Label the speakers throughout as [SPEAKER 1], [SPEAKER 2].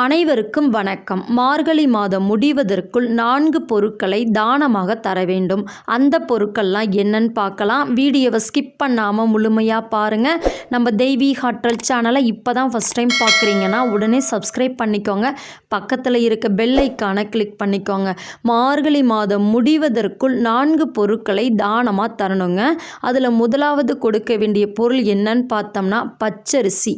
[SPEAKER 1] அனைவருக்கும் வணக்கம். மார்கழி மாதம் முடிவதற்குள் நான்கு பொருட்களை தானமாக தர வேண்டும். அந்த பொருட்கள்லாம் என்னன்னு பார்க்கலாம். வீடியோவை ஸ்கிப் பண்ணாமல் முழுமையாக பாருங்கள் நம்ம தெய்வீக ஹாட்டல் சேனலை இப்போ தான் ஃபஸ்ட் டைம் பார்க்குறீங்கன்னா உடனே சப்ஸ்கிரைப் பண்ணிக்கோங்க. பக்கத்தில் இருக்க பெல்லைக்கான கிளிக் பண்ணிக்கோங்க. மார்கழி மாதம் முடிவதற்குள் நான்கு பொருட்களை தானமாக தரணுங்க. அதில் முதலாவது கொடுக்க வேண்டிய பொருள் என்னன்னு பார்த்தோம்னா பச்சரிசி.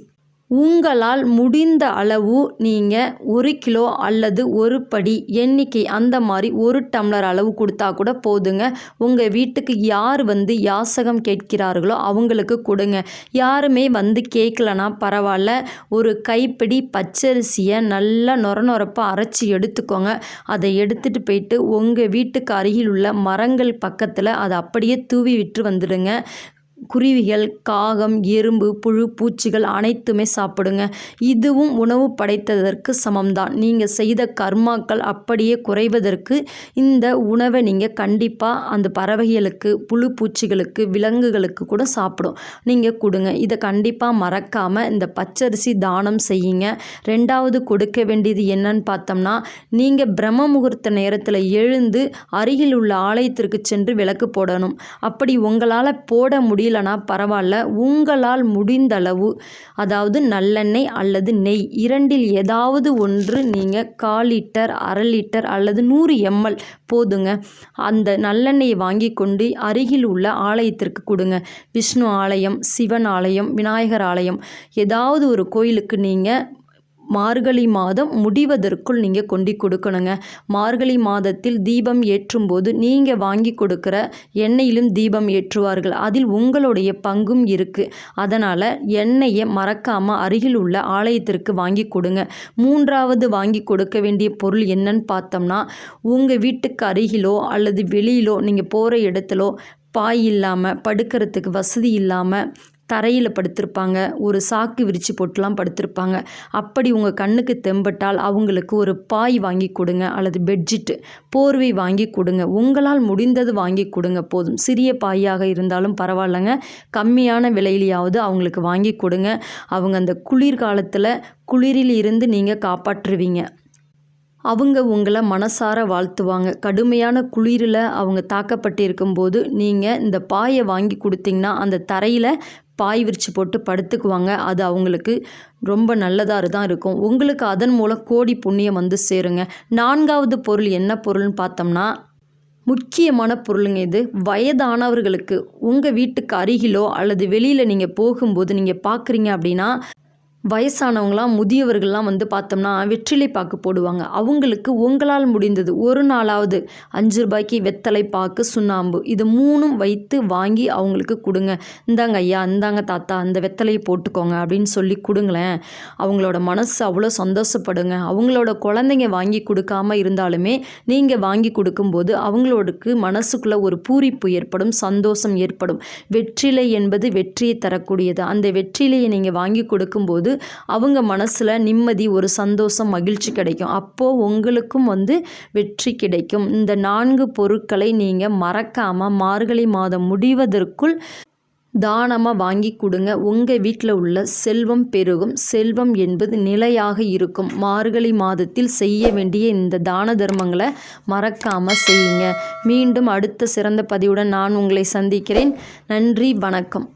[SPEAKER 1] உங்களால் முடிந்த அளவு நீங்கள் ஒரு கிலோ அல்லது ஒரு படி எண்ணிக்கை அந்த மாதிரி ஒரு டம்ளர் அளவு கொடுத்தா கூட போதுங்க. உங்கள் வீட்டுக்கு யார் வந்து யாசகம் கேட்கிறார்களோ அவங்களுக்கு கொடுங்க. யாருமே வந்து கேட்கலனா பரவாயில்ல. ஒரு கைப்பிடி பச்சரிசியை நல்லா நொர நொரப்பாக அரைச்சி எடுத்துக்கோங்க. அதை எடுத்துகிட்டு போயிட்டு உங்கள் வீட்டுக்கு அருகில் உள்ள மரங்கள் பக்கத்தில் அதை அப்படியே தூவி விட்டு வந்துடுங்க. குருவிகள் காகம் எறும்பு புழு பூச்சிகள் அனைத்துமே சாப்பிடுங்க. இதுவும் உணவு படைத்ததற்கு சமம்தான். நீங்கள் செய்த கர்மாக்கள் அப்படியே குறைவதற்கு இந்த உணவை நீங்கள் கண்டிப்பாக அந்த பறவைகளுக்கு புழு பூச்சிகளுக்கு விலங்குகளுக்கு கூட சாப்பிடும். நீங்கள் கொடுங்க. இதை கண்டிப்பாக மறக்காமல் இந்த பச்சரிசி தானம் செய்யுங்க. ரெண்டாவது கொடுக்க வேண்டியது என்னன்னு பார்த்தோம்னா நீங்கள் பிரம்ம முகூர்த்த நேரத்தில் எழுந்து அருகில் உள்ள ஆலயத்திற்கு சென்று விளக்கு போடணும். அப்படி உங்களால் போட முடியல முடியலனா பரவாயில்ல உங்களால் முடிந்தளவு அதாவது நல்லெண்ணெய் அல்லது நெய் இரண்டில் ஏதாவது ஒன்று நீங்கள் கால் லிட்டர் அரை லிட்டர் அல்லது நூறு எம்எல் போதுங்க. அந்த நல்லெண்ணெயை வாங்கி கொண்டு அருகில் உள்ள ஆலயத்திற்கு கொடுங்க. விஷ்ணு ஆலயம் சிவன் ஆலயம் விநாயகர் ஆலயம் ஏதாவது ஒரு கோயிலுக்கு நீங்கள் மார்கழி மாதம் முடிவதற்குள் நீங்கள் கொண்டு கொடுக்கணுங்க. மார்கழி மாதத்தில் தீபம் ஏற்றும்போது நீங்கள் வாங்கி கொடுக்குற எண்ணெயிலும் தீபம் ஏற்றுவார்கள். அதில் உங்களுடைய பங்கும் இருக்குது அதனால் எண்ணெயை மறக்காமல் அருகில் உள்ள ஆலயத்திற்கு வாங்கி கொடுங்க. மூன்றாவது வாங்கி கொடுக்க வேண்டிய பொருள் என்னன்னு பார்த்தோம்னா உங்கள் வீட்டுக்கு அருகிலோ அல்லது வெளியிலோ நீங்கள் போகிற இடத்துலோ பாய் இல்லாமல் படுக்கிறதுக்கு வசதி இல்லாமல் தரையில் படுத்திருப்பாங்க. ஒரு சாக்கு விரித்து போட்டுலாம் படுத்திருப்பாங்க. அப்படி உங்கள் கண்ணுக்கு தெம்பட்டால் அவங்களுக்கு ஒரு பாய் வாங்கி கொடுங்க அல்லது பெட்ஷீட்டு போர்வை வாங்கி கொடுங்க. உங்களால் முடிந்தது வாங்கி கொடுங்க. போதும். சிறிய பாயாக இருந்தாலும் பரவாயில்லைங்க. கம்மியான விலையிலையாவது அவங்களுக்கு வாங்கி கொடுங்க. அவங்க அந்த குளிர்காலத்தில் குளிரில் இருந்து நீங்கள் காப்பாற்றுவீங்க. அவங்க உங்களை மனசார வாழ்த்துவாங்க. கடுமையான குளிரில் அவங்க தாக்கப்பட்டு இருக்கும்போது நீங்கள் இந்த பாயை வாங்கி கொடுத்தீங்கன்னா அந்த தரையில் பாய் விரித்து போட்டு படுத்துக்குவாங்க. அது அவங்களுக்கு ரொம்ப நல்லதாக தான் இருக்கும். உங்களுக்கு அதன் மூலம் கோடி புண்ணியம் வந்து சேருங்க. நான்காவது பொருள் என்ன பொருள்னு பார்த்தோம்னா முக்கியமான பொருளுங்க இது. வயதானவர்களுக்கு உங்கள் வீட்டுக்கு அருகிலோ அல்லது வெளியில் நீங்கள் போகும்போது நீங்கள் பார்க்குறீங்க அப்படின்னா வயசானவங்களாம் முதியவர்கள்லாம் வந்து பார்த்தோம்னா வெற்றிலை பாக்கு போடுவாங்க. அவங்களுக்கு உங்களால் முடிந்தது ஒரு நாளாவது அஞ்சு ரூபாய்க்கு வெத்தலை பாக்கு சுண்ணாம்பு இது மூணும் வைத்து வாங்கி அவங்களுக்கு கொடுங்க. இந்தாங்க ஐயா இந்தாங்க தாத்தா அந்த வெத்தலையை போட்டுக்கோங்க அப்படின்னு சொல்லி கொடுங்களேன். அவங்களோட மனசு அவ்வளோ சந்தோஷப்படுங்க. அவங்களோட குழந்தைங்க வாங்கி கொடுக்காம இருந்தாலுமே நீங்கள் வாங்கி கொடுக்கும்போது அவங்களோடக்கு மனசுக்குள்ளே ஒரு பூரிப்பு ஏற்படும் சந்தோஷம் ஏற்படும். வெற்றிலை என்பது வெற்றியை தரக்கூடியது. அந்த வெற்றிலையை நீங்கள் வாங்கி கொடுக்கும்போது போது அவங்க மனசில் நிம்மதி ஒரு சந்தோஷம் மகிழ்ச்சி கிடைக்கும். அப்போது உங்களுக்கும் வந்து வெற்றி கிடைக்கும். இந்த நான்கு பொருட்களை நீங்கள் மறக்காமல் மார்கழி மாதம் முடிவதற்குள் தானமாக வாங்கி கொடுங்க. உங்கள் வீட்டில் உள்ள செல்வம் பெருகும். செல்வம் என்பது நிலையாக இருக்கும். மார்கழி மாதத்தில் செய்ய வேண்டிய இந்த தான தர்மங்களை மறக்காமல் செய்யுங்க. மீண்டும் அடுத்த சிறந்த பதிவுடன் நான் உங்களை சந்திக்கிறேன். நன்றி வணக்கம்.